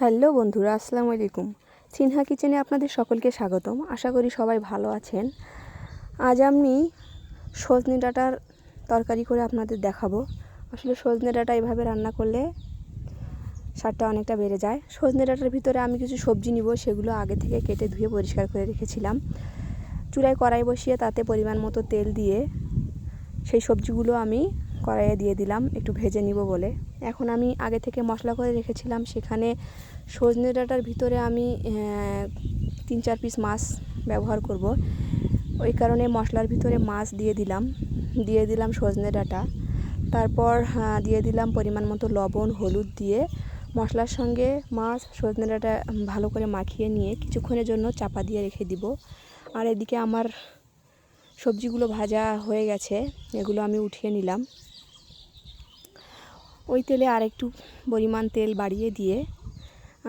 Hello বন্ধুরা, আসসালামু আলাইকুম। সিনহা কিচেনে আপনাদের সকলকে স্বাগতম। আশা করি সবাই ভালো আছেন। আজ আমি সজনে ডাঁটার তরকারি করে আপনাদের দেখাবো। আসলে সজনে ডাঁটা এভাবে রান্না করলে স্বাদটা অনেকটা বেড়ে যায়। সজনে ডাঁটার ভিতরে আমি কিছু সবজি নিব, সেগুলো আগে থেকে কেটে ধুয়ে পরিষ্কার করে রেখেছিলাম। চুলায় কড়াই বসিয়ে তাতে পরিমাণ মতো তেল দিয়ে সেই সবজিগুলো আমি কড়াইয়ে দিয়ে দিলাম, একটু ভেজে নিব বলে। এখন আমি আগে থেকে মশলা করে রেখেছিলাম, সেখানে সজনে ডাটার ভিতরে আমি তিন চার পিস মাছ ব্যবহার করব। ওই কারণে মশলার ভিতরে মাছ দিয়ে দিলাম দিয়ে দিলাম সজনে ডাটা। তারপর দিয়ে দিলাম পরিমাণ মতো লবণ, হলুদ দিয়ে মশলার সঙ্গে মাছ, সজনে ডাঁটা ভালো করে মাখিয়ে নিয়ে কিছুক্ষণের জন্য চাপা দিয়ে রেখে দিব। আর এদিকে আমার সবজিগুলো ভাজা হয়ে গেছে, এগুলো আমি উঠিয়ে নিলাম। ওই তেলে আরেকটু পরিমাণ তেল বাড়িয়ে দিয়ে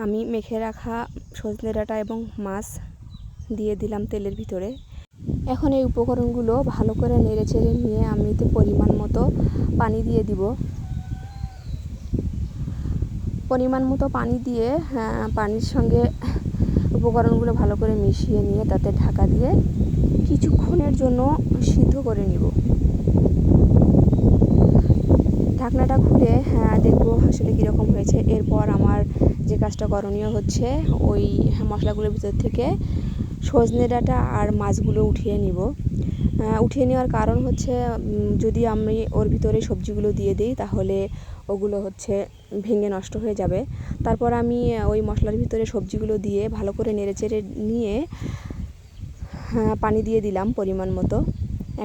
আমি মেখে রাখা সজনে ডাঁটা এবং মাছ দিয়ে দিলাম তেলের ভিতরে। এখন এই উপকরণগুলো ভালো করে নেড়ে চেড়ে নিয়ে আমি এতে পরিমাণ মতো পানি দিয়ে দিব। পরিমাণ মতো পানি দিয়ে হ্যাঁ, পানির সঙ্গে উপকরণগুলো ভালো করে মিশিয়ে নিয়ে তাতে ঢাকা দিয়ে কিছুক্ষণের জন্য সিদ্ধ করে নিব। ঢাকনাটা খুলে আসলে কীরকম হয়েছে, এরপর আমার যে কাজটা করণীয় হচ্ছে, ওই মশলাগুলোর ভিতর থেকে সজনে ডাঁটা আর মাছগুলো উঠিয়ে নিব। উঠিয়ে নেওয়ার কারণ হচ্ছে যদি আমি ওর ভিতরে সবজিগুলো দিয়ে দিই, তাহলে ওগুলো হচ্ছে ভেঙে নষ্ট হয়ে যাবে। তারপর আমি ওই মশলার ভিতরে সবজিগুলো দিয়ে ভালো করে নেড়ে চেড়ে নিয়ে পানি দিয়ে দিলাম পরিমাণ মতো।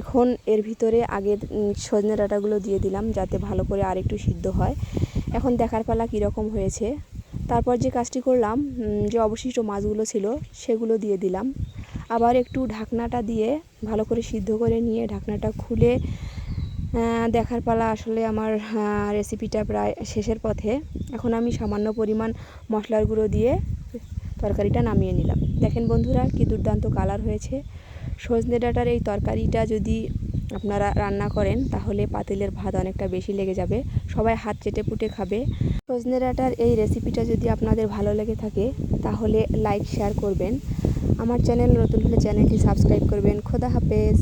এখন এর ভিতরে আগের সজনে ডাঁটাগুলো দিয়ে দিলাম, যাতে ভালো করে আরেকটু সিদ্ধ হয়। এখন দেখার পালা কীরকম হয়েছে। তারপর যে কাজটি করলাম যে অবশিষ্ট মাছগুলো ছিল, সেগুলো দিয়ে দিলাম। আবার একটু ঢাকনাটা দিয়ে ভালো করে সিদ্ধ করে নিয়ে ঢাকনাটা খুলে দেখার পালা আসলে আমার রেসিপিটা প্রায় শেষের পথে। এখন আমি সামান্য পরিমাণ মশলার গুঁড়ো দিয়ে তরকারিটা নামিয়ে নিলাম। দেখেন বন্ধুরা, কি দুর্দান্ত কালার হয়েছে। সজনে ডাঁটার এই তরকারিটা যদি আপনারা রান্না করেন, তাহলে পাতিলের ভাত অনেকটা বেশি লেগে যাবে। সবাই হাত চেটে পুটে খাবে। সজনে ডাঁটার এই রেসিপিটা যদি আপনাদের ভালো লেগে থাকে, তাহলে লাইক শেয়ার করবেন। আমার চ্যানেল নতুন হলে চ্যানেলটি সাবস্ক্রাইব করবেন। খোদা হাফেজ।